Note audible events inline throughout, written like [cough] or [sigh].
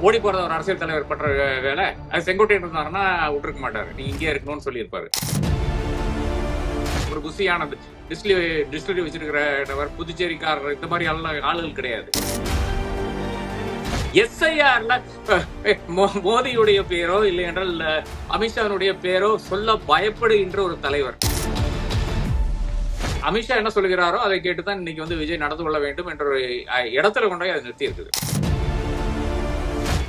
ஓடி போறத ஒரு அரசியல் தலைவர் பண்ற வேலை. அது செங்கோட்டையன் இருந்தாருன்னா விட்டுருக்க மாட்டாரு. நீ இங்கே இருக்கணும்னு சொல்லியிருப்பாரு. ஒரு குசியானது டிஸ்ட்ரி டிஸ்ட்ரி வச்சிருக்கிறவர் புதுச்சேரிக்காரர் இந்த மாதிரி ஆளு- ஆளுகள் கிடையாது. எஸ்ஐஆர்ல மோதியுடைய பேரோ இல்லை என்றால் அமித்ஷாவுடைய பேரோ சொல்ல பயப்படுகின்ற ஒரு தலைவர். அமித்ஷா என்ன சொல்கிறாரோ அதை கேட்டுதான் இன்னைக்கு வந்து விஜய் நடந்து கொள்ள வேண்டும் என்ற ஒரு இடத்துல கொண்டு போய் அதை நிறுத்தி இருக்குது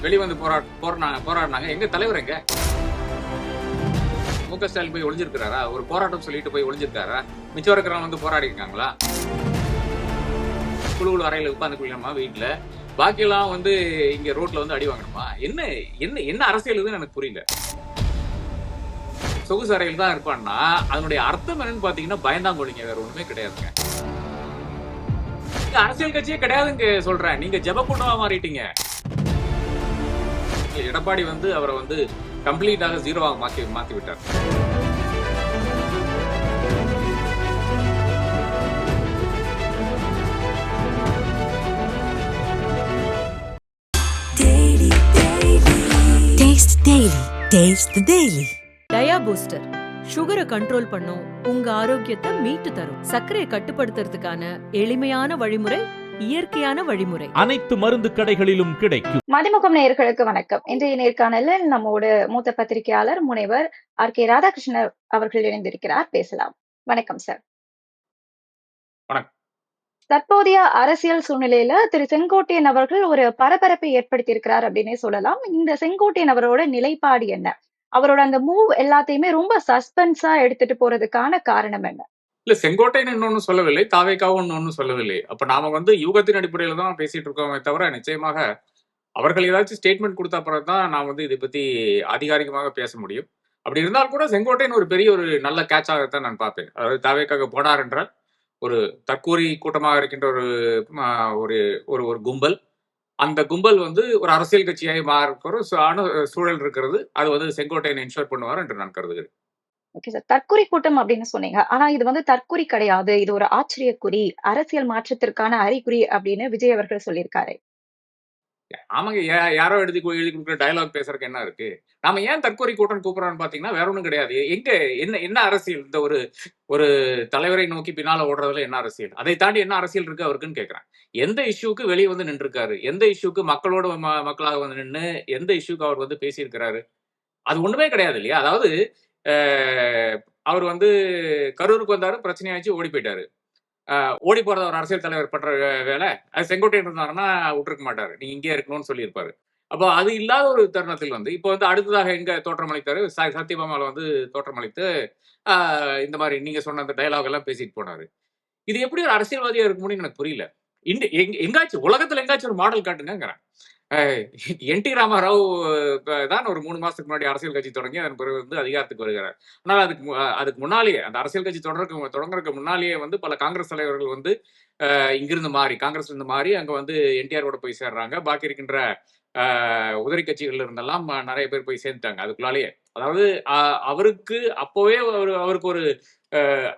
வெளிவந்து போராட் போராடினாங்க போராடினாங்க. எங்க தலைவர் எங்க? மு க ஸ்டாலின் போய் ஒளிஞ்சிருக்கிறாரா? ஒரு போராட்டம் சொல்லிட்டு போய் ஒளிஞ்சிருக்காரா? மிச்சம் இருக்கிறவங்க வந்து போராடி இருக்காங்களா? குழுவில் அறையில் உட்கார்ந்து குளிக்கணுமா வீட்டுல பாக்கியெல்லாம் வந்து இங்க ரோட்ல வந்து அடி வாங்கணுமா? என்ன என்ன என்ன அரசியல் இதுன்னு எனக்கு புரியல. சொகுசு அறையில் தான் இருப்பான்னா அதனுடைய அர்த்தம் என்னன்னு பாத்தீங்கன்னா பயந்தாங்கொழிங்க வேற ஒண்ணுமே கிடையாதுங்க. அரசியல் கட்சியே கிடையாதுங்க சொல்றேன். நீங்க ஜெப கூட்டமா எடப்பாடி வந்து அவரை வந்து கம்ப்ளீட்டாக ஜீரோவாக மாத்தி மாத்தி விட்டார் the Daily. டயா பூஸ்டர் சுகரை கண்ட்ரோல் பண்ணும் உங்க ஆரோக்கியத்தை மீட்டு தரும். சர்க்கரையை கட்டுப்படுத்துறதுக்கான எளிமையான வழிமுறை இயற்கையான வழிமுறை. அனைத்து மருந்து கடைகளிலும் கிடைக்கும். மதிமுகம் நேயர்களுக்கு வணக்கம். இன்றைய நேர்காணலில் நம்மோடு மூத்த பத்திரிகையாளர் முனைவர் ஆர். கே. ராதாகிருஷ்ணன் அவர்கள் இணைந்திருக்கிறார். பேசலாம். வணக்கம் சார். வணக்கம். தற்போதைய அரசியல் சூழ்நிலையில திரு. செங்கோட்டையன் அவர்கள் ஒரு பரபரப்பை ஏற்படுத்தி இருக்கிறார் அப்படின்னே சொல்லலாம். இந்த செங்கோட்டையன் அவரோட நிலைப்பாடு என்ன? அவரோட அந்த மூவ் எல்லாத்தையுமே ரொம்ப சஸ்பென்ஸா எடுத்துட்டு போறதுக்கான காரணம் என்ன? இல்ல செங்கோட்டைன்னு இன்னொன்னு சொல்லவில்லை தாவேக்காவும் இன்னொன்னு சொல்லவில்லை. அப்ப நாம வந்து யூகத்தின் அடிப்படையில தான் பேசிட்டு இருக்கோமே தவிர நிச்சயமாக அவர்கள் ஏதாச்சும் ஸ்டேட்மெண்ட் கொடுத்த அப்புறம் தான் நான் வந்து இதை பத்தி ஆதிகாரிகமாக பேச முடியும். அப்படி இருந்தால் கூட செங்கோட்டையன் ஒரு பெரிய ஒரு நல்ல கேட்சாகத்தான் நான் பார்ப்பேன். அதாவது தாவேக்காக போனார் என்றால் ஒரு தற்கூரி கூட்டமாக இருக்கின்ற ஒரு ஒரு ஒரு ஒரு கும்பல். அந்த கும்பல் வந்து ஒரு அரசியல் கட்சியாக மாறுக்கிற ஆன சூழல் இருக்கிறது. அது வந்து செங்கோட்டையன் என்ஷோர் பண்ணுவார் என்று நான் கருதுகிறேன். ஓகே சார் தற்குறி கூட்டம் அப்படின்னு சொன்னீங்க. ஆனா இது வந்து தற்குறி கிடையாது. இது ஒரு ஆச்சரியக்குறி அரசியல் மாற்றத்திற்கான அறிகுறி அப்படின்னு விஜய் அவர்கள் சொல்லியிருக்காரு. ஆமாங்க. யாரோ எழுதி எழுதி கொடுக்குற டயலாக் பேசுறதுக்கு என்ன இருக்கு? நாம ஏன் தற்கொலை கூட்டம் கூப்பிடறோம்னு பாத்தீங்கன்னா வேற ஒண்ணும் கிடையாது. எங்க என்ன என்ன அரசியல்? இந்த ஒரு ஒரு தலைவரை நோக்கி பின்னால ஓடுறதுல என்ன அரசியல்? அதை தாண்டி என்ன அரசியல் இருக்கு அவருக்குன்னு கேக்குறேன். எந்த இஷ்யூக்கு வெளியே வந்து நின்றுருக்காரு? எந்த இஷ்யூக்கு மக்களோட மக்களாக வந்து நின்று எந்த இஷ்யூக்கு அவர் வந்து பேசியிருக்கிறாரு? அது ஒண்ணுமே கிடையாது இல்லையா? அதாவது அவர் வந்து கரூருக்கு வந்தாரு பிரச்சனையாச்சு ஓடி போயிட்டாரு. அஹ், ஓடி போறத ஒரு அரசியல் தலைவர் பண்ற வேலை அது செங்கோட்டையன் இருந்தாருன்னா விட்டுருக்க மாட்டாரு. நீங்க இங்கே இருக்கணும்னு சொல்லியிருப்பாரு. அப்போ அது இல்லாத ஒரு தருணத்தில் வந்து இப்போ வந்து அடுத்ததாக எங்க தோற்றமளித்தாரு ச- சத்யபாமால வந்து தோற்றமளித்து ஆஹ், இந்த மாதிரி நீங்க சொன்ன அந்த டயலாக் எல்லாம் பேசிட்டு போனாரு. இது எப்படி ஒரு அரசியல்வாதியா இருக்க எனக்கு புரியல. இந்த எங்க எங்காச்சும் உலகத்துல எங்காச்சும் ஒரு மாடல் காட்டுங்கிறேன் என் டி ராமாராவ் தான் ஒரு மூணு மாசத்துக்கு முன்னாடி அரசியல் கட்சி தொடங்கி அதன் பிறகு வந்து அதிகாரத்துக்கு வருகிறார். ஆனால் அதுக்கு அதுக்கு முன்னாலேயே அந்த அரசியல் கட்சி தொடர்க்கு தொடங்குறதுக்கு முன்னாலேயே வந்து பல காங்கிரஸ் தலைவர்கள் வந்து இங்கிருந்து மாறி காங்கிரஸ்ல இருந்து மாறி அங்க வந்து என்டிஆரோட போய் சேர்றாங்க. பாக்கி இருக்கின்ற உதிரி கட்சிகள்ல இருந்தெல்லாம் நிறைய பேர் போய் சேர்ந்துட்டாங்க. அதுக்குள்ளாலேயே. அதாவது அவருக்கு அப்போவே அவர் அவருக்கு ஒரு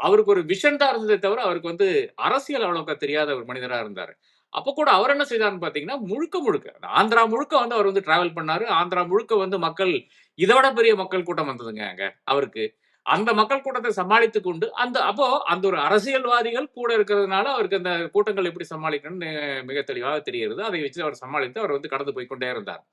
அவருக்கு ஒரு விஷன் தான் இருந்ததே தவிர அவருக்கு வந்து அரசியல் அவ்வளோக்கா தெரியாத ஒரு மனிதராக இருந்தார். அப்போ கூட அவர் என்ன செய்தார்னு பார்த்தீங்கன்னா முழுக்க முழுக்க ஆந்திரா முழுக்க வந்து அவர் வந்து டிராவல் பண்ணாரு. ஆந்திரா முழுக்க வந்து மக்கள் இதை விட பெரிய மக்கள் கூட்டம் வந்ததுங்க அங்க அவருக்கு. அந்த மக்கள் கூட்டத்தை சமாளித்து கொண்டு அந்த அப்போ அந்த ஒரு அரசியல்வாதிகள் கூட இருக்கிறதுனால அவருக்கு அந்த கூட்டங்கள் எப்படி சமாளிக்கணும்னு மிக தெளிவாக தெரிகிறது. அதை வச்சு அவர் சமாளித்து அவர் வந்து கடந்து போய் கொண்டே இருந்தார்.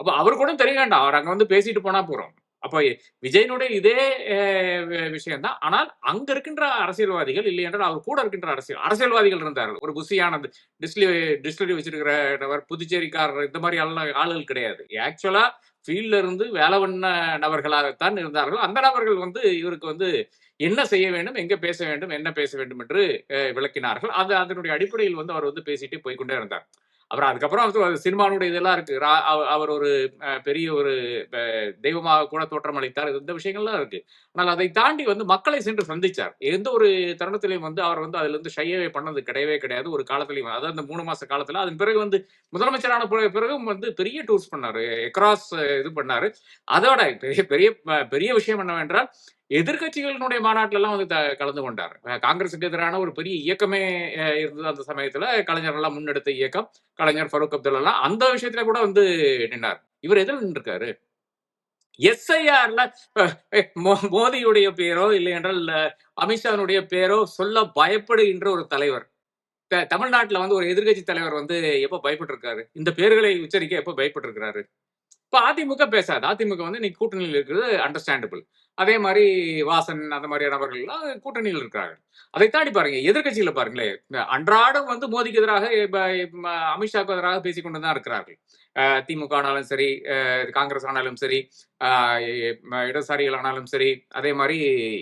அப்போ அவர் கூட தெரிய வேண்டாம். அவர் அங்கே வந்து பேசிட்டு போனா போறோம். அப்போ விஜயனுடைய இதே விஷயம்தான். ஆனால் அங்க இருக்கின்ற அரசியல்வாதிகள் இல்லை என்றால் அவர் கூட இருக்கின்ற அரசியல் அரசியல்வாதிகள் இருந்தார்கள். ஒரு புசியானது டிஸ்லி டிஸ்ட்ரி வச்சிருக்கிறவர் புதுச்சேரிக்காரர் இந்த மாதிரி ஆளு- ஆளுகள் கிடையாது. ஆக்சுவலா ஃபீல்ட்ல இருந்து வேலை பண்ண நபர்களாகத்தான் இருந்தார்கள். அந்த நபர்கள் வந்து இவருக்கு வந்து என்ன செய்ய வேண்டும் எங்க பேச வேண்டும் என்ன பேச வேண்டும் என்று விளக்கினார்கள். அது அதனுடைய அடிப்படையில் வந்து அவர் வந்து பேசிட்டு போய்க்கொண்டே இருந்தார். அப்புறம் அதுக்கப்புறம் வந்து சினிமானுடைய இதெல்லாம் இருக்கு. ரா- அவர் ஒரு பெரிய ஒரு தெய்வமாக கூட தோற்றம் அளித்தார் இந்த விஷயங்கள்லாம் இருக்கு. ஆனால் அதை தாண்டி வந்து மக்களை சென்று சந்திச்சார். எந்த ஒரு தருணத்திலையும் வந்து அவர் வந்து அதுல இருந்து ஷையவே பண்ணது கிடையவே கிடையாது. ஒரு காலத்திலையும் அதாவது அந்த மூணு மாச காலத்துல. அதன் பிறகு வந்து முதலமைச்சரான பிறகு பிறகும் வந்து பெரிய டூர்ஸ் பண்ணாரு. எக்ராஸ் இது பண்ணாரு. அதோட பெரிய பெரிய பெரிய விஷயம் என்னவென்றால் எதிர்கட்சிகளினுடைய மாநாட்டிலலாம் வந்து கலந்து கொண்டார். அஹ் காங்கிரசுக்கு எதிரான ஒரு பெரிய இயக்கமே இருந்தது அந்த சமயத்துல. கலைஞர் எல்லாம் முன்னெடுத்த இயக்கம். கலைஞர் ஃபருக் அப்துல்லா எல்லாம் அந்த விஷயத்துல கூட வந்து நின்றார் இவர் எதில் நின்றுருக்காரு? எஸ்ஐஆர்ல மோதியுடைய பேரோ இல்லை என்றால் அஹ், அமித்ஷாவினுடைய பேரோ சொல்ல பயப்படுகின்ற ஒரு தலைவர். தமிழ்நாட்டில் தமிழ்நாட்டுல வந்து ஒரு எதிர்க்கட்சி தலைவர் வந்து எப்ப பயப்பட்டு இருக்காரு இந்த பேர்களை உச்சரிக்க எப்ப பயப்பட்டு இப்ப அதிமுக பேசாது. அதிமுக வந்து இன்னைக்கு கூட்டணியில் இருக்கிறது அண்டர்ஸ்டாண்டபிள் அதே மாதிரி வாசன் அந்த மாதிரி நபர்கள்லாம் கூட்டணியில் இருக்கிறார்கள். அதை தாண்டி பாருங்க எதிர்கட்சிகளை பாருங்களேன் அன்றாடம் வந்து மோதிக்கு எதிராக அமித்ஷாவுக்கு எதிராக பேசிக்கொண்டு தான் இருக்கிறார்கள். திமுக ஆனாலும் சரி காங்கிரஸ் ஆனாலும் சரி இடதுசாரிகள் ஆனாலும் சரி அதே மாதிரி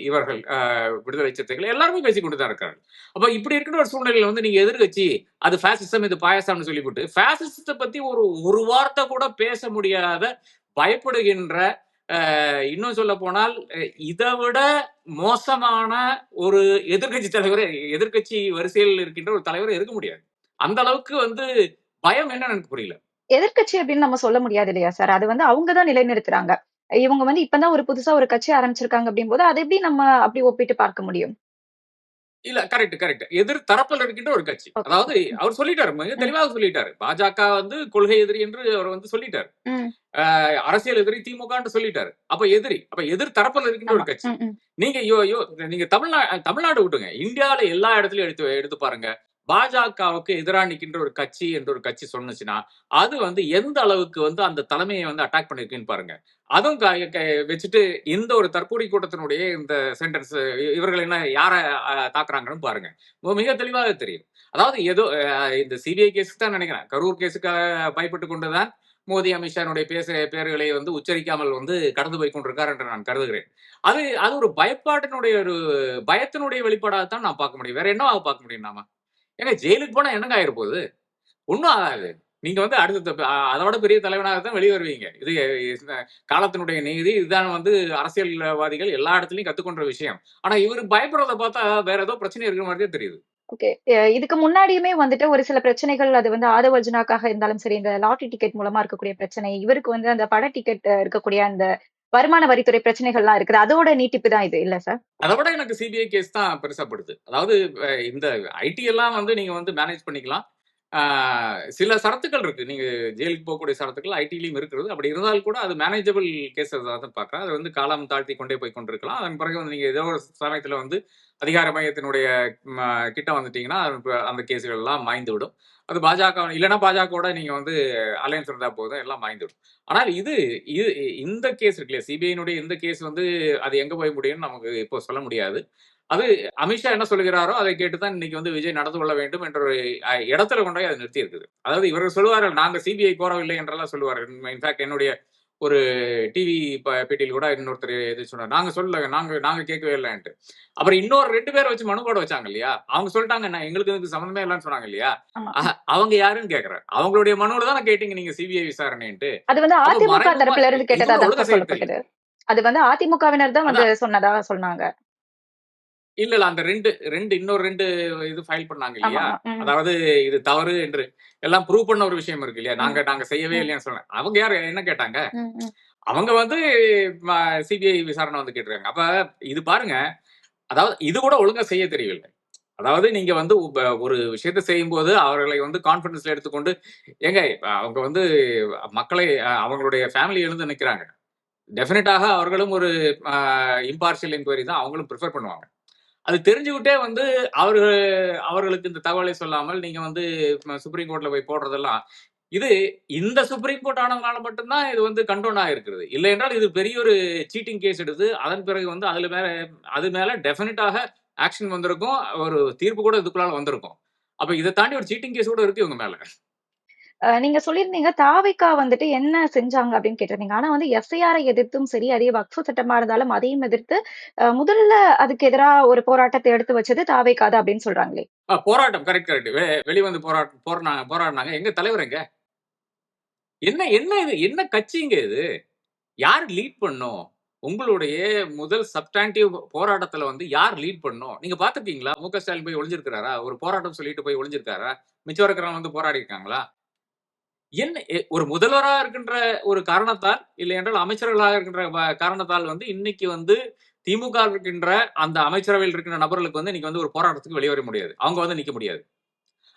இவர்கள் அஹ், விடுதலை சிறுத்தைகள் எல்லாருமே பேசிக்கொண்டு தான் இருக்கிறார்கள். அப்போ இப்படி இருக்கிற ஒரு சூழ்நிலையில் வந்து நீங்க எதிர்க்கட்சி அது ஃபேசிசம் இது பாயசம்னு சொல்லிவிட்டு ஃபேசிசத்தை பத்தி ஒரு ஒரு வார்த்தை கூட பேச முடியாத பயப்படுகின்ற இன்னும் சொல்ல போனால் இதை விட மோசமான ஒரு எதிர்க்கட்சி தலைவர் எதிர்க்கட்சி வரிசையில் இருக்கின்ற ஒரு தலைவர் இருக்க முடியாது. அந்த அளவுக்கு வந்து பயம் என்னன்னு எனக்கு புரியல. எதிர்க்கட்சி அப்படின்னு நம்ம சொல்ல முடியாது இல்லையா சார் அது வந்து அவங்க தான் நிலைநிறுத்துறாங்க. இவங்க வந்து இப்பதான் ஒரு புதுசா ஒரு கட்சி ஆரம்பிச்சிருக்காங்க அப்படிங்கும்போது அதை எப்படி நம்ம அப்படி ஒப்பிட்டு பார்க்க முடியும்? இல்ல கரெக்ட் கரெக்ட் எதிர் தரப்பில் இருக்கின்ற ஒரு கட்சி. அதாவது அவர் சொல்லிட்டாரு மிக தெளிவாக சொல்லிட்டாரு. பாஜக வந்து கொள்கை எதிரி என்று அவர் வந்து சொல்லிட்டாரு. அரசியல் எதிரி திமுக சொல்லிட்டாரு. அப்ப எதிரி அப்ப எதிர் தரப்பில் இருக்கின்ற ஒரு. கட்சி. நீங்க யோ யோ நீங்க தமிழ்நா தமிழ்நாடு விட்டுங்க இந்தியாவில எல்லா இடத்துலயும் எடுத்து எடுத்து பாருங்க. பாஜகவுக்கு எதிராக நிற்கின்ற ஒரு கட்சி என்ற ஒரு கட்சி சொன்னுச்சுன்னா அது வந்து எந்த அளவுக்கு வந்து அந்த தலைமையை வந்து அட்டாக் பண்ணிருக்குன்னு பாருங்க. அதுவும் வச்சுட்டு இந்த ஒரு தற்போதைய கூட்டத்தினுடைய இந்த சென்டென்ஸ் இவர்கள் என்ன யாரை தாக்குறாங்கன்னு பாருங்க. மிக தெளிவாக தெரியும். அதாவது ஏதோ இந்த சிபிஐ கேஸுக்கு தான் நினைக்கிறேன். கரூர் கேஸுக்கு பயப்பட்டு கொண்டுதான் மோடி அமித்ஷானுடைய பேச பேர்களை வந்து உச்சரிக்காமல் வந்து கடந்து போய் கொண்டிருக்கார் என்று நான் கருதுகிறேன். அது அது ஒரு பயப்பாட்டினுடைய ஒரு பயத்தினுடைய வெளிப்பாடாக தான் நான் பார்க்க முடியும். வேற என்னவா பார்க்க முடியும் நாம? ஏங்க ஜெயிலுக்கு போனா என்னங்க ஆயிருப்போகுது? ஒன்றும் ஆகாது. நீங்க வந்து அடுத்த அதோட பெரிய தலைவனாக தான் வெளியே வருவீங்க. இது காலத்தினுடைய நீதி இதுதான் வந்து அரசியல்வாதிகள் எல்லா இடத்துலயும் கத்துக்கொண்ட விஷயம். ஆனா இவர் பயப்படுறத பார்த்தா வேற ஏதோ பிரச்சனை இருக்கிற மாதிரியே தெரியுது. ஓகே. இதுக்கு முன்னாடியுமே வந்துட்டு ஒரு சில பிரச்சனைகள் அது வந்து ஆதவ அர்ஜுனாக்காக இருந்தாலும் சரி இந்த லாட்டரி டிக்கெட் மூலமா இருக்கக்கூடிய பிரச்சனை இவருக்கு வந்து அந்த பட டிக்கெட் இருக்கக்கூடிய அந்த வருமான வரித்துறை பிரச்சனைகள்லாம் இருக்குது. அதோட நீட்டிப்பு தான் இது இல்ல சார்? அதை விட எனக்கு சிபிஐ கேஸ் தான் பெருசப்படுது அதாவது இந்த ஐடி எல்லாம் வந்து நீங்க வந்து மேனேஜ் பண்ணிக்கலாம். ஆஹ், சில சரத்துக்கள் இருக்கு. நீங்க ஜெயிலுக்கு போகக்கூடிய சரத்துக்கள் ஐடிலையும் இருக்கிறது. அப்படி இருந்தால் கூட அது மேனேஜபிள் கேஸ் தான் பார்க்குறேன். அது வந்து காலம் தாழ்த்தி கொண்டே போய் கொண்டிருக்கலாம். அதன் பிறகு வந்து நீங்க ஏதோ ஒரு சமயத்துல வந்து அதிகார மையத்தினுடைய கிட்ட வந்துட்டீங்கன்னா அந்த கேஸுகள் எல்லாம் மாய்ந்து விடும். அது பாஜக இல்லைன்னா பாஜகவோட நீங்கள் வந்து அலையன்ஸ் இருந்தால் போதும் எல்லாம் மாய்ந்து ஆனால் இது இது இந்த கேஸ் இருக்குல்லையா? சிபிஐனுடைய இந்த கேஸ் வந்து அது எங்கே போய் முடியும்னு நமக்கு இப்போ சொல்ல முடியாது. அது அமித்ஷா என்ன சொல்கிறாரோ அதை கேட்டு தான் இன்னைக்கு வந்து விஜய் நடந்து கொள்ள வேண்டும் என்ற ஒரு இடத்துல கொண்டு போய் அதை நிறுத்தி இருக்குது அதாவது இவர்கள் சொல்லுவார்கள் நாங்கள் சிபிஐ கோரவில்லை என்றெல்லாம் சொல்லுவார்கள். இன்ஃபேக்ட் என்னுடைய ஒரு டிவி பேட்டியில் கூட இன்னொருத்தர் இது சொன்னார் நாங்க சொல்லல நாங்க நாங்க கேட்கவே இல்லைன்ட்டு. அப்புறம் இன்னொரு ரெண்டு பேரை வச்சு மனு போட வச்சாங்க இல்லையா? அவங்க சொல்லிட்டாங்க நான் எங்களுக்கு இதுக்கு சம்மந்தமே இல்லைன்னு சொன்னாங்க இல்லையா? அவங்க யாருன்னு கேக்குறேன் அவங்களுடைய மனுவில தானே கேட்டீங்க நீங்க சிபிஐ விசாரணைன்ட்டு. அது வந்து அதிமுக தரப்புல இருந்து கேட்டதா அது வந்து அதிமுகவினர் தான் வந்து சொன்னதா சொன்னாங்க. இல்ல இல்ல. அந்த ரெண்டு ரெண்டு இன்னொரு ரெண்டு இது ஃபைல் பண்ணாங்க இல்லையா. அதாவது இது தவறு என்று எல்லாம் ப்ரூவ் பண்ண ஒரு விஷயம் இருக்கு இல்லையா? நாங்க நாங்க செய்யவே. இல்லையான்னு சொன்னேன். அவங்க யாரு? என்ன கேட்டாங்க. அவங்க வந்து சிபிஐ விசாரணை வந்து கேட்டிருக்காங்க. அப்ப இது பாருங்க. அதாவது இது கூட ஒழுங்கா செய்ய தெரியவில்லை. அதாவது நீங்க வந்து ஒரு விஷயத்தை செய்யும் போது அவர்களை வந்து கான்பிடன்ஸ்ல எடுத்துக்கொண்டு ஏங்க அவங்க வந்து மக்களை அவங்களுடைய ஃபேமிலி எழுந்து நிக்கிறாங்க. டெஃபினட்டாக அவர்களும் ஒரு இம்பார்ஷியல் என்கொயரி தான் அவங்களும் ப்ரிஃபர் பண்ணுவாங்க. அது தெரிஞ்சுக்கிட்டே வந்து அவர்கள் அவர்களுக்கு இந்த தகவலை சொல்லாமல் நீங்க வந்து சுப்ரீம் கோர்ட்ல போய் போடுறதெல்லாம் இது இந்த சுப்ரீம் கோர்ட் ஆனதுனால மட்டும்தான் இது வந்து கண்டோன் ஆகிருக்கிறது இல்லை என்றால் இது பெரிய ஒரு சீட்டிங் கேஸ் எடுத்து அதன் பிறகு வந்து அதுல மேல அது மேல டெஃபினட்டாக ஆக்ஷன் வந்திருக்கும். ஒரு தீர்ப்பு கூட இதுக்குள்ளால வந்திருக்கும். அப்ப இதை தாண்டி ஒரு சீட்டிங் கேஸ் கூட இருக்கு இவங்க மேல. நீங்க சொல்லியிருந்தீங்க தாவிக்கா வந்துட்டு என்ன செஞ்சாங்க அப்படின்னு கேட்டிருந்தீங்க. ஆனா வந்து எஃப்ஐஆரை எதிர்த்தும் சரி அதே வக்ஃபு சட்டமா இருந்தாலும் அதையும் எதிர்த்து முதல்ல அதுக்கு எதிராக ஒரு போராட்டத்தை எடுத்து வச்சது தாவேக்கா தான் அப்படின்னு சொல்றாங்களே. போராட்டம். கரெக்ட் கரெக்ட் வெளிவந்து போராட்டம் போராடினாங்க போராடினாங்க. எங்க தலைவர் எங்க? என்ன என்ன இது? என்ன கட்சிங்க இது? யார் லீட் பண்ணும்? உங்களுடைய முதல் சப்டான்டிவ் போராட்டத்துல வந்து யார் லீட் பண்ணும்? நீங்க பாத்துருக்கீங்களா மு க ஸ்டாலின் போய் ஒளிஞ்சிருக்காரா ஒரு போராட்டம் சொல்லிட்டு போய் ஒளிஞ்சிருக்காரா? மிச்சம் இருக்கிறவங்க வந்து போராடி இருக்காங்களா என்ன ஒரு முதல்வராக இருக்கின்ற ஒரு காரணத்தால் இல்லை என்றால் அமைச்சர்களாக இருக்கின்ற வ- காரணத்தால் வந்து இன்னைக்கு வந்து திமுக இருக்கின்ற அந்த அமைச்சரவையில் இருக்கிற நபர்களுக்கு வந்து இன்னைக்கு வந்து ஒரு போராட்டத்துக்கு வெளியே வர முடியாது. அவங்க வந்து நிக்க முடியாது.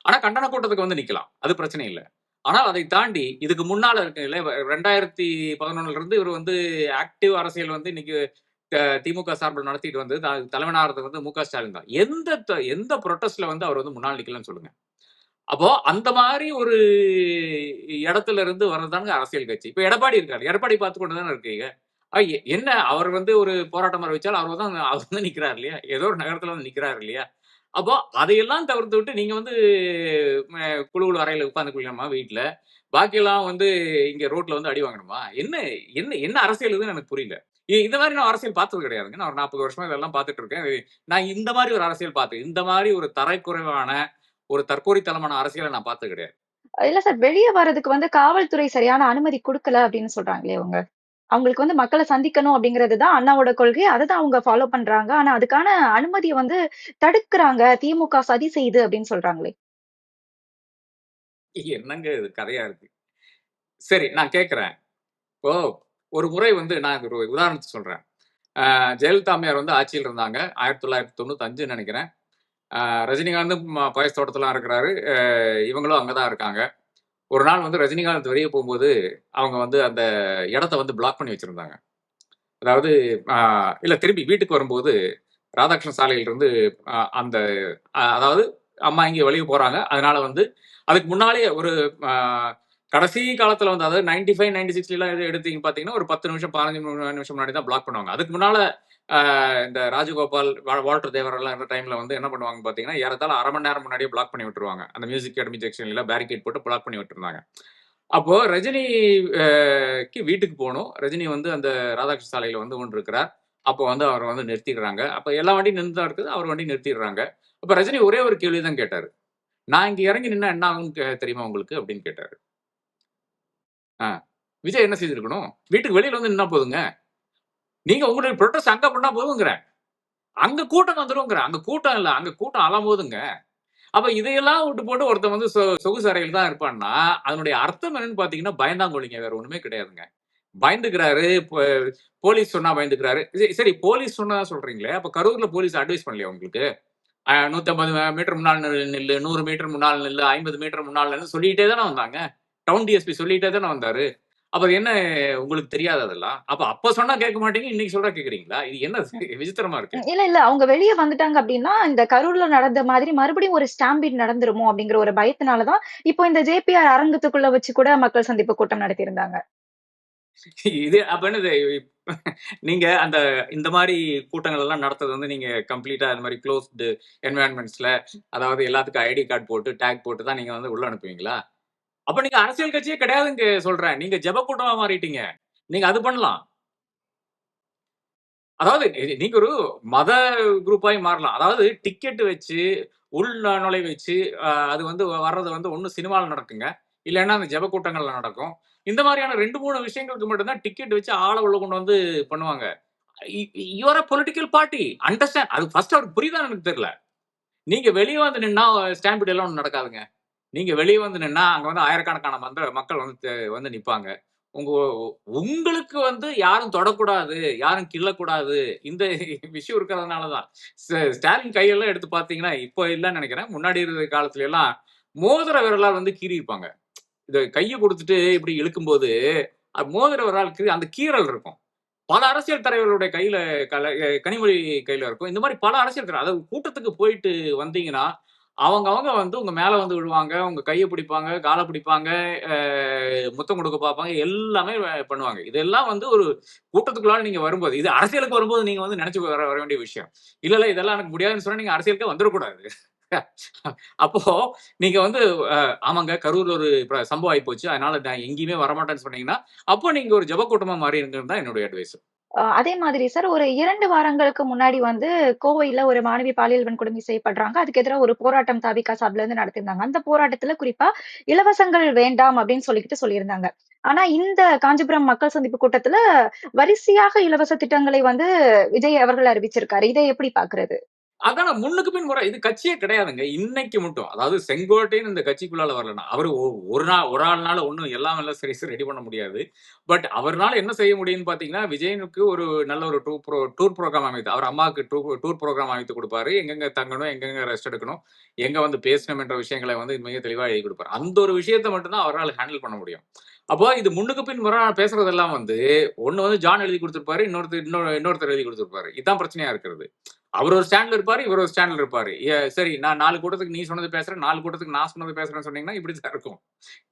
ஆனா கண்டன கூட்டத்துக்கு வந்து நிக்கலாம். அது பிரச்சனை இல்லை. ஆனால் அதை தாண்டி இதுக்கு முன்னால இருக்குல்ல ரெண்டாயிரத்தி பதினொன்னுல இருந்து இவர் வந்து ஆக்டிவ் அரசியல் வந்து இன்னைக்கு திமுக சார்பில் நடத்திட்டு வந்து த- தலைவனாகிறது வந்து மு க ஸ்டாலின் தான். எந்த எந்த ப்ரொட்டஸ்ட்ல வந்து அவர் வந்து முன்னாள் நிக்கலன்னு சொல்லுங்க. அப்போ அந்த மாதிரி ஒரு இடத்துல இருந்து வர்றதாங்க அரசியல் கட்சி. இப்ப எடப்பாடி இருக்காரு. எடப்பாடி பார்த்து கொண்டு தானே இருக்கீங்க? என்ன? அவர் வந்து ஒரு போராட்டம் அறிவிச்சால் அவர் தான் அவர் வந்து நிற்கிறார் இல்லையா? ஏதோ ஒரு நகரத்தில் வந்து நிற்கிறார் இல்லையா? அப்போ அதையெல்லாம் தவிர்த்து விட்டு நீங்கள் வந்து குழுவில் அறையில் உட்காந்து அறையில குளிக்கணுமா பாக்கியெல்லாம் வந்து இங்கே ரோட்டில் வந்து அடி வாங்கணுமா? என்ன என்ன என்ன அரசியல் இதுன்னு எனக்கு புரியல. இந்த மாதிரி நான் அரசியல் பார்த்தது கிடையாதுங்க. நான் ஒரு நாற்பது வருஷமா இதெல்லாம் பார்த்துட்டு இருக்கேன். நான் இந்த மாதிரி ஒரு அரசியல் பார்த்தேன். இந்த மாதிரி ஒரு தரைக்குறைவான ஒரு தற்கொலைத்தனமான அரசியலை நான் பார்த்தது கிடையாது இல்ல சார் வெளிய வர்றதுக்கு வந்து காவல்துறை சரியான அனுமதி குடுக்கல அப்படின்னு சொல்றாங்களே அவங்க. அவங்களுக்கு வந்து மக்களை சந்திக்கணும் அப்படிங்கிறது தான் அண்ணாவோட கொள்கை. அததான் அவங்க ஃபாலோ பண்றாங்க. ஆனா அதுக்கான அனுமதிய வந்து தடுக்குறாங்க. திமுக சதி செய்யுது அப்படின்னு சொல்றாங்களே. என்னங்க இது கதையா இருக்கு சரி நான் கேட்கிறேன் இப்போ ஒரு முறை வந்து நான் ஒரு உதாரணத்துக்கு சொல்றேன் ஜெயலலிதா அம்மையார் வந்து ஆட்சியில் இருந்தாங்க ஆயிரத்தி தொள்ளாயிரத்தி தொண்ணூத்தஞ்சு நினைக்கிறேன் ரஜினிகாந்தும் பாயஸ் தோட்டத்திலாம் இருக்கிறாரு. இவங்களும் அங்கே தான் இருக்காங்க. ஒரு நாள் வந்து ரஜினிகாந்த் வெளியே போகும்போது அவங்க வந்து அந்த இடத்த வந்து பிளாக் பண்ணி வச்சுருந்தாங்க. அதாவது இல்லை திரும்பி வீட்டுக்கு வரும்போது ராதாகிருஷ்ண சாலையிலிருந்து அந்த அதாவது அம்மா இங்கே வெளியே போகிறாங்க அதனால வந்து அதுக்கு முன்னாலே ஒரு கடைசி காலத்துல வந்து அதாவது நைன்டி ஃபைவ் நைன்டி சிக்ஸ்ல எல்லாம் எது எடுத்தீங்க பாத்தீங்கன்னா ஒரு பத்து நிமிஷம் பதினஞ்சு நிமிஷம் முன்னாடி தான் பிளாக் பண்ணுவாங்க. அதுக்கு முன்னால இந்த ராஜகோபால் வா- வால்டர் தேவர் எல்லாம் இருந்த டைம்ல வந்து என்ன பண்ணுவாங்க பாத்தீங்கன்னா ஏறத்தால அரை மணி நேரம் முன்னாடியே பிளாக் பண்ணி விட்டுருவாங்க. அந்த மியூசிக் அகாடமி செக்ஷன்ல பேரிகேட் போட்டு பிளாக் பண்ணி விட்டுருந்தாங்க. அப்போ ரஜினிக்கு வீட்டுக்கு போகணும் ரஜினி வந்து அந்த ராதாகிருஷ்ண சாலையில வந்து கொண்டு இருக்கிறார் அப்போ வந்து அவர் வந்து நிறுத்திடுறாங்க. அப்போ எல்லா வண்டியும் நின்று தான் இருக்குது. அவர் வண்டி நிறுத்திடுறாங்க. அப்போ ரஜினி ஒரே ஒரு கேள்வி தான் கேட்டார். நான் இங்கே இறங்கி நின்னா என்ன ஆகும்னு கே- தெரியுமா உங்களுக்கு? அப்படின்னு கேட்டார். விஜய் என்ன செய்திருக்கணும்? வீட்டுக்கு வெளியில வந்து நின்னா போதுங்க. நீங்க உங்களுடைய ப்ரொட்டஸ்ட் அங்க பண்ணா போதுங்கிற. அங்க கூட்டம் வந்துருங்கிறேன் அங்க கூட்டம் இல்லை. அங்க கூட்டம் அலம்போதுங்க அப்ப இதையெல்லாம் விட்டு போட்டு ஒருத்தன் வந்து சொ- சொகுசு அறையில் தான் இருப்பான்னா அதனுடைய அர்த்தம் என்னன்னு பாத்தீங்கன்னா பயந்தாங்கொழிங்க வேற ஒண்ணுமே கிடையாதுங்க. பயந்துக்கிறாரு போலீஸ் சொன்னா பயந்துக்கிறாரு. சரி, போலீஸ் சொன்னா சொல்றீங்களே அப்ப கரூர்ல போலீஸ் அட்வைஸ் பண்ணலையா உங்களுக்கு? நூற்றம்பது நூத்தம்பது மீட்டர் முன்னால் நில்லு, நில்லு நூறு மீட்டர் முன்னால் நில்லு ஐம்பது மீட்டர் முன்னால் நில்லு சொல்லிக்கிட்டே தானே வந்தாங்க. டவுன் டிஎஸ்பி சொல்லிட்டே தானே வந்தாரு. அப்ப என்ன உங்களுக்கு தெரியாது அதெல்லாம் அப்ப அப்ப சொன்னா கேட்க மாட்டீங்க இன்னைக்கு சொல்றா கேக்குறீங்களா இது என்ன [laughs] விசித்திரமா இருக்கு? இல்ல இல்ல. அவங்க வெளிய வந்துட்டாங்க அப்படின்னா இந்த கரூர்ல நடந்த மாதிரி மறுபடியும் ஒரு ஸ்டாம்பீட் நடந்துருமோ அப்படிங்கிற ஒரு பயத்தினாலதான் இப்போ இந்த ஜேபிஆர் அரங்கத்துக்குள்ள வச்சு கூட மக்கள் சந்திப்பு கூட்டம் நடத்தியிருந்தாங்க. இது அப்ப என்னது? நீங்க அந்த இந்த மாதிரி கூட்டங்கள் எல்லாம் நடத்துறது வந்து நீங்க கம்ப்ளீட்டா இந்த மாதிரி க்ளோஸ்டு என்வாயன்மெண்ட்ஸ்ல அதாவது எல்லாத்துக்கும் ஐடி கார்டு போட்டு டேக் போட்டு தான் நீங்க வந்து உள்ள அனுப்புவீங்களா? அப்ப நீங்க அரசியல் கட்சியே கிடையாதுங்க சொல்றேன். நீங்க ஜெப கூட்டமா மாறிட்டீங்க. நீங்க அது பண்ணலாம். அதாவது நீங்க ஒரு மத குரூப்பாய் மாறலாம். அதாவது டிக்கெட் வச்சு உள் நுழை வச்சு அது வந்து வர்றது வந்து ஒண்ணு சினிமாவில் நடக்குங்க. இல்லைன்னா அந்த ஜெப கூட்டங்கள்ல நடக்கும். இந்த மாதிரியான ரெண்டு மூணு விஷயங்களுக்கு மட்டும்தான் டிக்கெட் வச்சு ஆளை உள்ள கொண்டு வந்து பண்ணுவாங்க. You're a political party understand அது ஃபர்ஸ்ட் அவருக்கு புரியுதான் எனக்கு தெரியல. நீங்க வெளியே வந்து நின்னா ஸ்டாம்பிட் எல்லாம் ஒன்றும் நடக்காதுங்க. நீங்க வெளியே வந்து நின்னா அங்க வந்து ஆயிரக்கணக்கான மந்த மக்கள் வந்து வந்து நிப்பாங்க. உங்க உங்களுக்கு வந்து யாரும் தொடக்கூடாது யாரும் கிள்ளக்கூடாது இந்த விஷயம் இருக்கிறதுனாலதான். ஸ்ட- ஸ்டாலின் கையெல்லாம் எடுத்து பாத்தீங்கன்னா இப்போ இல்லைன்னு நினைக்கிறேன். முன்னாடி இருந்த காலத்துல எல்லாம் மோதிர விரலால் வந்து கீறி இருப்பாங்க. இதை கையை கொடுத்துட்டு இப்படி இழுக்கும்போது அது மோதிர விரலால் அந்த கீறல் இருக்கும். பல அரசியல் தலைவர்களுடைய கையில கல கனிமொழி கையில இருக்கும். இந்த மாதிரி பல அரசியல் தலைவர் அதாவது கூட்டத்துக்கு போயிட்டு வந்தீங்கன்னா அவங்க அவங்க வந்து உங்க மேல வந்து விழுவாங்க உங்க கையை பிடிப்பாங்க காலை பிடிப்பாங்க முத்தம் கொடுக்க பார்ப்பாங்க எல்லாமே பண்ணுவாங்க. இதெல்லாம் வந்து ஒரு கூட்டத்துக்குள்ளால நீங்க வரும்போது இது அரசியலுக்கு வரும்போது நீங்க வந்து நினைச்சு வர வர வேண்டிய விஷயம். இல்ல இல்ல இதெல்லாம் எனக்கு முடியாதுன்னு சொன்னா நீங்க அரசியலுக்கு வந்துடக்கூடாது. [laughs] அப்போ நீங்க வந்து ஆமாங்க கரூர்ல ஒரு சம்பவம் ஆகி போச்சு. அதனால நான் எங்கேயுமே வரமாட்டேன்னு சொன்னீங்கன்னா அப்போ நீங்க ஒரு ஜப கூட்டமா மாறி இருங்கிறது தான் என்னுடைய அட்வைஸ் அதே மாதிரி சார் ஒரு இரண்டு வாரங்களுக்கு முன்னாடி வந்து கோவையில ஒரு மாணவி பாலியல் வன்கொடுமை செய்யப்படுறாங்க. அதுக்கு எதிராக ஒரு போராட்டம் தாவிக சார்புல இருந்து நடத்திருந்தாங்க அந்த போராட்டத்துல குறிப்பா இலவசங்கள் வேண்டாம் அப்படின்னு சொல்லிக்கிட்டு சொல்லியிருந்தாங்க. ஆனா இந்த காஞ்சிபுரம் மக்கள் சந்திப்பு கூட்டத்துல வரிசையாக இலவச திட்டங்களை வந்து விஜய் அவர்கள் அறிவிச்சிருக்காரு. இதை எப்படி பாக்குறது? அதான் முன்னுக்கு பின் முறை இது கட்சியே கிடையாதுங்க. இன்னைக்கு மட்டும். அதாவது செங்கோட்டைன்னு இந்த கட்சிக்குள்ளால வரலன்னா, அவர் ஒரு நாள் ஒரு ஆள்னால ஒன்றும் எல்லாம் எல்லாம் சரி ரெடி பண்ண முடியாது. பட் அவர்னால என்ன செய்ய முடியும்னு பார்த்தீங்கன்னா, விஜயனுக்கு ஒரு நல்ல ஒரு டூர் ப்ரோ டூர் புரோகிராம் அமைத்து அவர் அம்மாவுக்கு டூ டூர் ப்ரோக்ராம் அமைத்து கொடுப்பாரு எங்கெங்க தங்கணும், எங்கெங்க ரெஸ்ட் எடுக்கணும், எங்க வந்து பேசணும் என்ற விஷயங்களை வந்து மிக தெளிவாக எழுதி கொடுப்பாரு அந்த ஒரு விஷயத்த மட்டும் தான் ஹேண்டில் பண்ண முடியும். அப்போ இது முன்னுக்கு பின் முறை பேசுறதெல்லாம் வந்து, ஒன்று வந்து ஜான் எழுதி கொடுத்துருப்பாரு இன்னொருத்தர் இன்னொரு இன்னொருத்தர் எழுதி கொடுத்துருப்பாரு இதுதான் பிரச்சனையா இருக்கிறது. அவர் ஒரு ஸ்டாண்ட்ல இருப்பாரு. இவர் ஒரு ஸ்டாண்ட்ல இருப்பாரு. சரி நான் நாலு கூட்டத்துக்கு நீ சொன்னது பேசுறேன். நாலு கூட்டத்துக்கு நான் சொன்னது பேசுறேன்னு சொன்னீங்கன்னா, இப்படித்தான் இருக்கும்.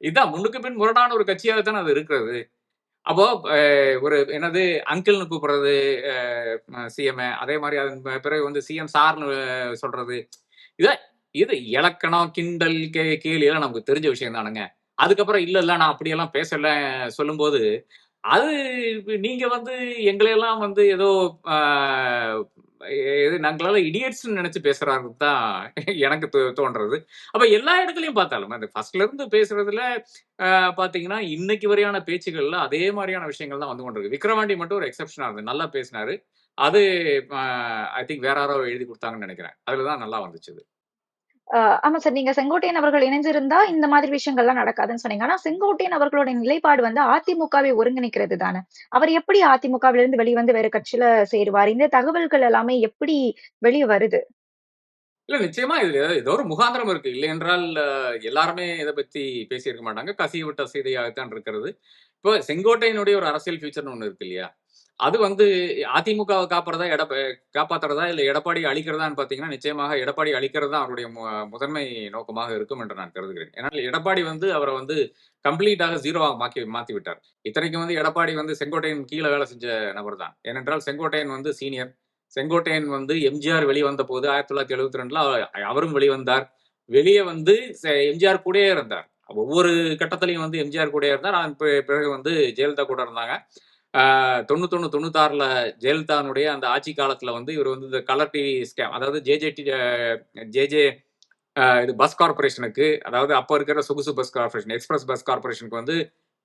இதுதான் முன்னுக்கு பின் முரடான ஒரு கட்சியாக தானே அது இருக்கிறது. அப்போ ஒரு என்னது அங்கிள்னு கூப்பிடுறது சிஎம் அதே மாதிரி அதன் பிறகு வந்து சிஎம் சார்ன்னு சொல்றது. இத இது இலக்கணம், கிண்டல், கே கேலி எல்லாம் நமக்கு தெரிஞ்ச விஷயம் தானுங்க. அதுக்கப்புறம் இல்ல, இல்ல நான் அப்படியெல்லாம் பேசல சொல்லும்போது, அது நீங்க வந்து எங்களையெல்லாம் வந்து ஏதோ இது நாங்களால இடியட்ஸ்ன்னு நினைச்சு பேசுறாருன்னு தான் எனக்கு தோ தோன்றது. அப்ப எல்லா இடத்துலயும் பார்த்தாலும், அந்த ஃபர்ஸ்ட்ல இருந்து பேசுறதுல பாத்தீங்கன்னா பார்த்தீங்கன்னா, இன்னைக்கு வரையான பேச்சுகள்ல அதே மாதிரியான விஷயங்கள் தான் வந்து கொண்டிருக்கு. விக்ரவாண்டி மட்டும் ஒரு எக்ஸப்ஷனா இருந்தது. நல்லா பேசினாரு. அது ஐ திங்க் வேற யாரோ எழுதி கொடுத்தாங்கன்னு நினைக்கிறேன் அதுல தான் நல்லா வந்துச்சு அது. ஆமா சார். நீங்க செங்கோட்டையன் அவர்கள் இணைஞ்சிருந்தா, இந்த மாதிரி விஷயங்கள்லாம் நடக்காதுன்னு சொன்னீங்க. ஆனா செங்கோட்டையன் அவர்களோட நிலைப்பாடு வந்து அதிமுகவை ஒருங்கிணைக்கிறது தானே. அவர் எப்படி அதிமுகவிலிருந்து வெளிவந்து வேற கட்சியில சேருவார்? இந்த தகவல்கள் எல்லாமே எப்படி வெளிய வருது? இல்ல நிச்சயமா இது ஏதோ ஒரு முகாந்திரம் இருக்கு. இல்லையென்றால் எல்லாருமே இத பத்தி பேசியிருக்க மாட்டாங்க. கசிய விட்ட சீதையாகத்தான் இருக்கிறது. இப்போ செங்கோட்டையனுடைய ஒரு அரசியல் ஃபியூச்சர்னு ஒண்ணு இருக்கு இல்லையா? அது வந்து அதிமுகவை காப்பறதா, எடப்ப காப்பாத்துறதா, இல்ல எடப்பாடி அழிக்கிறதான்னு பார்த்தீங்கன்னா, நிச்சயமாக எடப்பாடி அழிக்கிறது தான் அவருடைய முதன்மை நோக்கமாக இருக்கும் என்று நான் கருதுகிறேன். ஏன்னா எடப்பாடி வந்து அவரை வந்து கம்ப்ளீட்டாக ஜீரோவாக மாக்கி மாத்தி விட்டார். இத்தனைக்கும் வந்து எடப்பாடி வந்து செங்கோட்டையன் கீழே வேலை செஞ்ச நபர் தான். ஏனென்றால் செங்கோட்டையன் வந்து சீனியர். செங்கோட்டையன் வந்து எம்ஜிஆர் வெளிவந்த போது ஆயிரத்தி தொள்ளாயிரத்தி எழுபத்தி ரெண்டுல அவரும் வெளிவந்தார். வெளியே வந்து எம்ஜிஆர் கூடயே இருந்தார். ஒவ்வொரு கட்டத்திலையும் வந்து எம்ஜிஆர் கூடயே இருந்தார். பிறகு வந்து ஜெயலலிதா கூட இருந்தாங்க. தொண்ணூத்தொன்னு தொண்ணூத்தாறில் ஜெயலலிதானுடைய அந்த ஆட்சி காலத்துல வந்து இவர் வந்து இந்த கலர் டிவி ஸ்கேம் அதாவது ஜேஜே டி ஜேஜே இது பஸ் கார்ப்பரேஷனுக்கு அதாவது அப்போ இருக்கிற சொகுசு பஸ் கார்ப்பரேஷன், எக்ஸ்பிரஸ் பஸ் கார்ப்பரேஷனுக்கு வந்து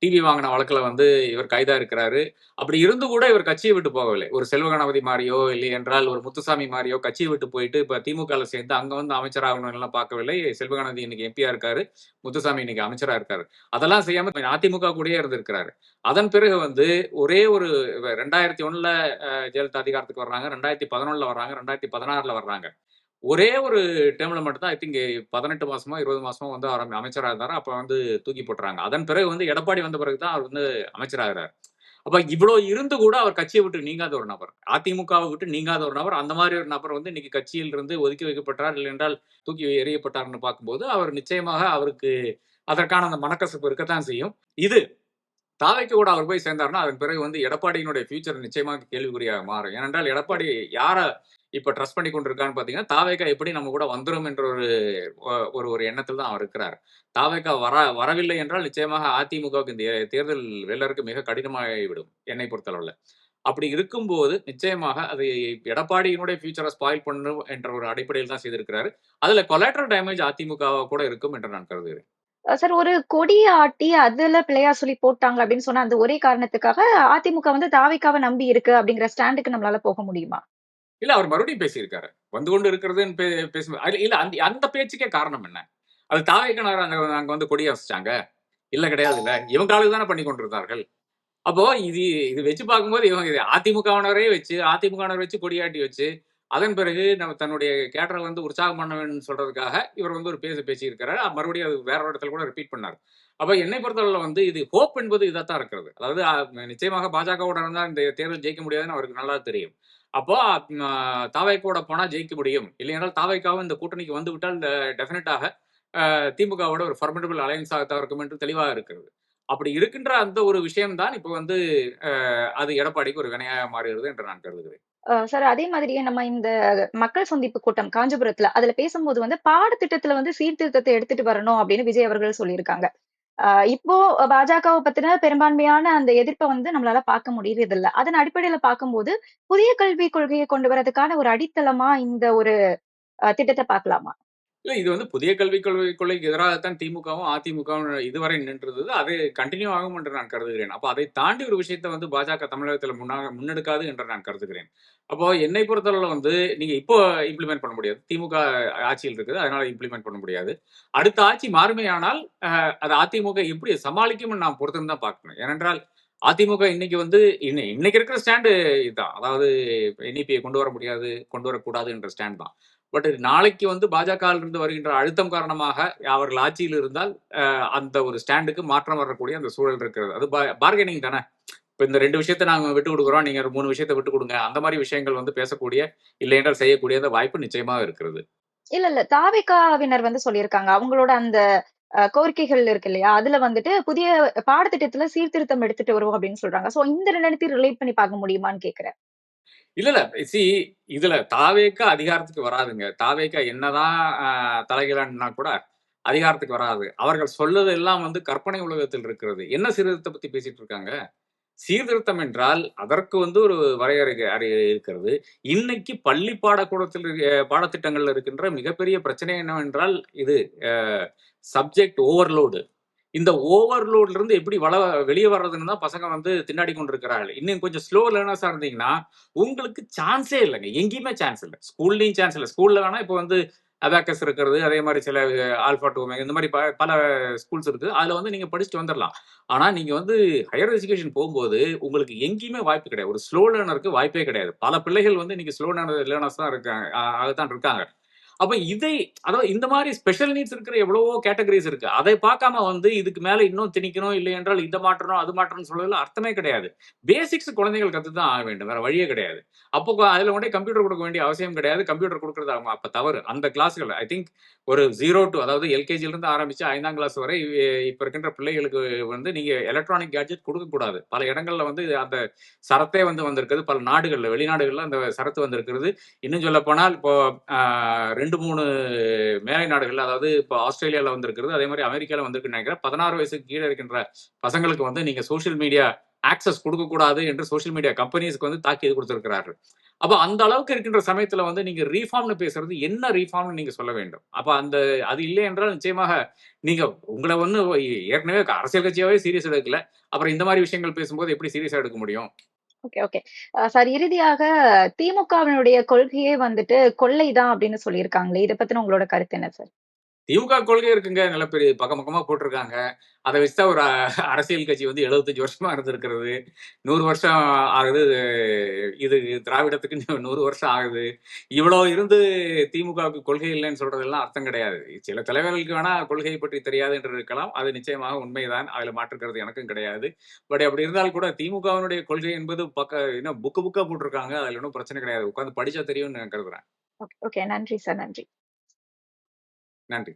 டிவி வாங்கின வழக்கில் வந்து இவர் கைதா இருக்கிறாரு. அப்படி இருந்து கூட இவர் கட்சியை விட்டு போகவில்லை. ஒரு செல்வகணபதி மாதிரியோ இல்லை என்றால் ஒரு முத்துசாமி மாதிரியோ கட்சியை விட்டு போயிட்டு இப்போ திமுகவில் சேர்ந்து அங்கே வந்து அமைச்சராகணும்லாம் பார்க்கவில்லை. செல்வகணபதி இன்னைக்கு எம்பியா இருக்காரு. முத்துசாமி இன்னைக்கு அமைச்சராக இருக்காரு. அதெல்லாம் செய்யாமல் அதிமுக கூடயே இருந்திருக்கிறாரு. அதன் பிறகு வந்து ஒரே ஒரு ரெண்டாயிரத்தி ஒன்றில் ஜெயலலிதா அதிகாரத்துக்கு வர்றாங்க. 2011ல வர்றாங்க. 2016ல வர்றாங்க. ஒரே ஒரு டெர்ம்ல மட்டும் தான் ஐ திங்க் 18 மாசமோ, 20 மாசமோ வந்து அவர் அமைச்சராக இருந்தார் அப்ப வந்து தூக்கி போட்டுறாங்க. அதன் பிறகு வந்து எடப்பாடி வந்த பிறகு தான் அவர் வந்து அமைச்சராகிறார் அப்ப இவ்வளோ இருந்து கூட அவர் கட்சியை விட்டு நீங்காத ஒரு நபர். அதிமுகவை விட்டு நீங்காத ஒரு நபர். அந்த மாதிரி ஒரு நபர் வந்து இன்னைக்கு கட்சியில் இருந்து ஒதுக்கி வைக்கப்பட்டார். இல்லை என்றால் தூக்கி எறியப்பட்டார்னு பார்க்கும்போது, அவர் நிச்சயமாக அவருக்கு அதற்கான அந்த மனக்கசப்பு இருக்கத்தான் செய்யும். இது தாவைக்கு கூட அவர் போய் சேர்ந்தார்னா, அதன் பிறகு வந்து எடப்பாடியினுடைய ஃபியூச்சர் நிச்சயமாக கேள்விக்குறியாக மாறும். ஏனென்றால் எடப்பாடி யார இப்ப ட்ரஸ்ட் பண்ணி கொண்டிருக்கான்னு பார்த்தீங்கன்னா, தாவேகா எப்படி நம்ம கூட வந்துரும் என்ற ஒரு ஒரு ஒரு எண்ணத்தில் தான் அவர் இருக்கிறார். தாவேகா வர வரவில்லை என்றால் நிச்சயமாக அதிமுகவுக்கு இந்த தேர்தல் வெள்ளருக்கு மிக கடினமாகிவிடும். என்னை பொறுத்தளவில் அப்படி இருக்கும்போது நிச்சயமாக அது எடப்பாடியினுடைய ஃபியூச்சரை ஸ்பாயில் பண்ணும் என்ற ஒரு அடிப்படையில் தான் செய்திருக்கிறாரு. அதுல கொலாட்ரல் டேமேஜ் அதிமுகவா கூட இருக்கும் என்று நான் கருதுகிறேன். சார் ஒரு கொடி ஆட்டி அதுல பிள்ளையார் சொல்லி போட்டாங்க அப்படின்னு சொன்ன அந்த ஒரே காரணத்துக்காக அதிமுக வந்து தாவிக்காவை நம்பி இருக்கு அப்படிங்கிற ஸ்டாண்டுக்கு நம்மளால போக முடியுமா? இல்ல அவர் மறுபடியும் பேசியிருக்காரு. வந்து கொண்டு இருக்கிறதுன்னு பே இல்ல அந்த அந்த பேச்சுக்கே காரணம் என்ன? அது தாவேக்கானவர் அங்க அங்க வந்து கொடி அசைச்சாங்க. இல்ல கிடையாதுல்ல. இவங்க ஆளுங்க தானே பண்ணி கொண்டிருந்தார்கள். அப்போ இது இது வச்சு பார்க்கும்போது இவங்க அதிமுகவினரே வச்சு அதிமுகவினர் வச்சு கொடியாட்டி வச்சு, அதன் பிறகு நம்ம தன்னுடைய கேட்டரை வந்து உற்சாகம் பண்ண வேண்டும் சொல்றதுக்காக இவர் வந்து ஒரு பேச பேசியிருக்கிறார் மறுபடியும் அது வேற ஒரு இடத்துல கூட ரிப்பீட் பண்ணார் அப்ப என்னை பொறுத்தவரை வந்து இது ஹோப் என்பது இதாத்தான் இருக்கிறது. அதாவது நிச்சயமாக பாஜகவோட இருந்தா இந்த தேர்தல் ஜெயிக்க முடியாதுன்னு அவருக்கு நல்லா தெரியும். அப்போ தாவைக்கோட போனால் போனா ஜெயிக்க முடியும். இல்லையென்றால் தாவைக்காவும் இந்த கூட்டணிக்கு வந்து விட்டால் டெஃபினட்டாக திமுகவோட ஒரு ஃபார்மிடபிள் அலையன்ஸாக தான் இருக்கும் என்று தெளிவாக இருக்கிறது. அப்படி இருக்கின்ற அந்த ஒரு விஷயம் தான் வந்து அது எடப்பாடிக்கு ஒரு வினையாக மாறுகிறது என்று நான் கருதுகிறேன். சார் அதே மாதிரியே நம்ம இந்த மக்கள் சந்திப்பு கூட்டம் காஞ்சிபுரத்துல அதுல பேசும்போது வந்து பாடத்திட்டத்துல வந்து சீர்திருத்தத்தை எடுத்துட்டு வரணும் அப்படின்னு விஜய் அவர்கள் சொல்லியிருக்காங்க. இப்போ பாஜகவை பத்தின பெரும்பான்மையான அந்த எதிர்ப்ப வந்து நம்மளால பார்க்க முடியறதில்ல. அதன் அடிப்படையில பார்க்கும்போது, புதிய கல்விக் கொள்கையை கொண்டு வரதுக்கான ஒரு அடித்தளமா இந்த ஒரு திட்டத்தை பார்க்கலாமா? இல்லை இது வந்து புதிய கல்விக் கொள்கை கொள்கைக்கு எதிராகத்தான் திமுகவும் அதிமுகவும் இதுவரை நின்றது அது கண்டினியூ ஆகும் என்று நான் கருதுகிறேன். அப்போ அதை தாண்டி ஒரு விஷயத்தை வந்து பாஜக தமிழகத்தில் முன்னாக முன்னெடுக்காது என்று நான் கருதுகிறேன். அப்போ என்னை பொறுத்தளவுல வந்து நீங்க இப்போ இம்ப்ளிமெண்ட் பண்ண முடியாது. திமுக ஆட்சியில் இருக்குது அதனால இம்ப்ளிமெண்ட் பண்ண முடியாது. அடுத்த ஆட்சி மாறுமையானால் அஹ், அது அதிமுக எப்படி சமாளிக்கும்னு நான் பொறுத்திருந்து தான் பார்க்கணும். ஏனென்றால் அதிமுக இன்னைக்கு வந்து இன்னை- இன்னைக்கு இருக்கிற ஸ்டாண்டு இதுதான். அதாவது என்இபியை கொண்டு வர முடியாது கொண்டு வரக்கூடாது என்ற ஸ்டாண்ட் தான். பட் நாளைக்கு வந்து பாஜக இருந்து வருகின்ற அழுத்தம் காரணமாக அவர்கள் ஆட்சியில் இருந்தால் அந்த ஒரு ஸ்டாண்டுக்கு மாற்றம் வரக்கூடிய அந்த சூழல் இருக்கிறது. அது பார்கெனிங் தானே? இப்போ இந்த ரெண்டு விஷயத்தை நாங்கள் விட்டு கொடுக்குறோம் நீங்க ஒரு மூணு விஷயத்தை விட்டு கொடுங்க அந்த மாதிரி விஷயங்கள் வந்து பேசக்கூடிய இல்லை என்றால் செய்யக்கூடிய அந்த வாய்ப்பு நிச்சயமாக இருக்கிறது. இல்ல இல்ல. தாவிகாவினர் வந்து சொல்லியிருக்காங்க. அவங்களோட அந்த கோரிக்கைகள் இருக்கு இல்லையா? அதுல வந்துட்டு புதிய பாடத்திட்டத்துல சீர்திருத்தம் எடுத்துட்டு வருவோம் அப்படின்னு சொல்றாங்க. சோ இந்த ரெண்டு ரிலேட் பண்ணி பார்க்க முடியுமான்னு கேக்குறேன். இல்ல இல்ல. சி இதுல தாவேக்கா அதிகாரத்துக்கு வராதுங்க. தாவேக்கா என்னதான் ஆஹ், கூட அதிகாரத்துக்கு வராது. அவர்கள் சொல்வது எல்லாம் வந்து கற்பனை உலகத்தில் இருக்கிறது. என்ன சீர்திருத்தத்தை பத்தி பேசிட்டு இருக்காங்க? சீர்திருத்தம் என்றால் அதற்கு வந்து ஒரு வரையறை இருக்கிறது. இன்னைக்கு பள்ளி பாடக்கூடத்தில் இருக்க- பாடத்திட்டங்கள்ல இருக்கின்ற மிகப்பெரிய பிரச்சனை என்னவென்றால் இது சப்ஜெக்ட் ஓவர்லோடு. இந்த ஓவர்லோட்ல இருந்து எப்படி வள வெளியே வர்றதுன்னு தான் பசங்க வந்து திண்டாடி கொண்டிருக்கிறார்கள். இன்னும் கொஞ்சம் ஸ்லோ லேர்னர்ஸா இருந்தீங்கன்னா உங்களுக்கு சான்ஸே இல்லைங்க. எங்கேயுமே சான்ஸ் இல்லை. ஸ்கூல்லையும் சான்ஸ் இல்லை. ஸ்கூல்ல வேணா இப்போ வந்து அபாக்கஸ் இருக்கிறது அதே மாதிரி சில ஆல்ஃபா டூ இந்த மாதிரி ப- பல ஸ்கூல்ஸ் இருக்கு அதுல வந்து நீங்க படிச்சுட்டு வந்துடலாம். ஆனா நீங்க வந்து ஹையர் எஜுகேஷன் போகும்போது உங்களுக்கு எங்கேயுமே வாய்ப்பு கிடையாது. ஒரு ஸ்லோ லேர்னருக்கு வாய்ப்பே கிடையாது. பல பிள்ளைகள் வந்து இன்னைக்கு ஸ்லோ லேர்னர் லேர்னர்ஸ் தான் இருக்காங்க அதுதான் இருக்காங்க. அப்ப இதை அதாவது இந்த மாதிரி ஸ்பெஷல் நீட்ஸ் இருக்கிற எவ்வளவோ கேட்டகரிஸ் இருக்கு. அதை பார்க்காம வந்து இதுக்கு மேல இன்னும் திணிக்கணும் இல்லை என்றால் இதை மாற்றணும் அது மாற்றணும் சொல்றதுல அர்த்தமே கிடையாது. பேசிக்ஸ் குழந்தைகள் கத்து தான் ஆக வேண்டும் வேற வழியே கிடையாது. அப்போ அதுல கொண்டே கம்ப்யூட்டர் கொடுக்க வேண்டிய அவசியம் கிடையாது. கம்ப்யூட்டர் கொடுக்கறது அவங்க அப்ப தவறு. அந்த கிளாஸ்கள் ஐ திங்க் ஒரு ஜீரோ டு அதாவது எல்கேஜில இருந்து ஆரம்பிச்சு ஐந்தாம் கிளாஸ் வரை இப்போ இருக்கின்ற பிள்ளைகளுக்கு வந்து நீங்க எலக்ட்ரானிக் கேட்ஜெட் கொடுக்கக்கூடாது பல இடங்கள்ல வந்து அந்த சரத்தே வந்து வந்திருக்குது பல நாடுகளில் வெளிநாடுகளில் அந்த சரத்து வந்திருக்கிறது. இன்னும் சொல்லப்போனால் இப்போ ஆஹ், ரெண்டு மூணு மேலை நாடுகள்ல அதாவது இப்போ ஆஸ்திரேலியால வந்திருக்கிறது. அதே மாதிரி அமெரிக்காவில் வந்திருக்குன்னு நினைக்கிறேன். பதினாறு வயசுக்கு கீழே இருக்கின்ற பசங்களுக்கு வந்து நீங்க சோஷியல் மீடியா ஆக்சஸ் கொடுக்கக்கூடாது என்று சோஷியல் மீடியா கம்பெனிஸ்க்கு வந்து தாக்கி கொடுத்துருக்கிறார்கள். அப்ப அந்த அளவுக்கு இருக்கின்ற சமயத்துல வந்து நீங்க ரீஃபார்ம்னு பேசுறது என்ன ரீஃபார்ம்னு நீங்க சொல்ல வேண்டும்? அப்ப அந்த அது இல்லை என்றால் நிச்சயமாக நீங்க உங்களை வந்து ஏற்கனவே அரசியல் கட்சியாவே சீரியஸ் எடுக்கல. அப்புறம் இந்த மாதிரி விஷயங்கள் பேசும்போது எப்படி சீரியஸா எடுக்க முடியும்? ஓகே ஓகே சார் இறுதியாக திமுகவினுடைய கொள்கையே வந்துட்டு கொள்ளைதான் அப்படின்னு சொல்லியிருக்காங்களே இதை பத்தின உங்களோட கருத்து என்ன சார்? திமுக கொள்கை இருக்குங்க. நல்ல பெரிய பக்கம் பக்கமா போட்டிருக்காங்க. அதை வச்சுதான் ஒரு அரசியல் கட்சி வந்து 75 வருஷமா இருந்திருக்கிறது. நூறு வருஷம் ஆகுது. இது திராவிடத்துக்கு நூறு வருஷம் ஆகுது. இவ்வளவு இருந்து திமுகவுக்கு கொள்கை இல்லைன்னு சொல்றதெல்லாம் அர்த்தம் கிடையாது. சில தலைவர்களுக்கு வேணா கொள்கை பற்றி தெரியாது என்று இருக்கலாம். அது நிச்சயமாக உண்மைதான். அதுல மாற்றுக்கிறது எனக்கும் கிடையாது. பட் அப்படி இருந்தால் கூட திமுகவினுடைய கொள்கை என்பது பக்க இன்னும் புக்கு புக்கா போட்டிருக்காங்க. அதுல ஒன்றும் பிரச்சனை கிடையாது. உட்காந்து படிச்சா தெரியும்னு நான் கருதுறேன். ஓகே. நன்றி சார். நன்றி. நன்றி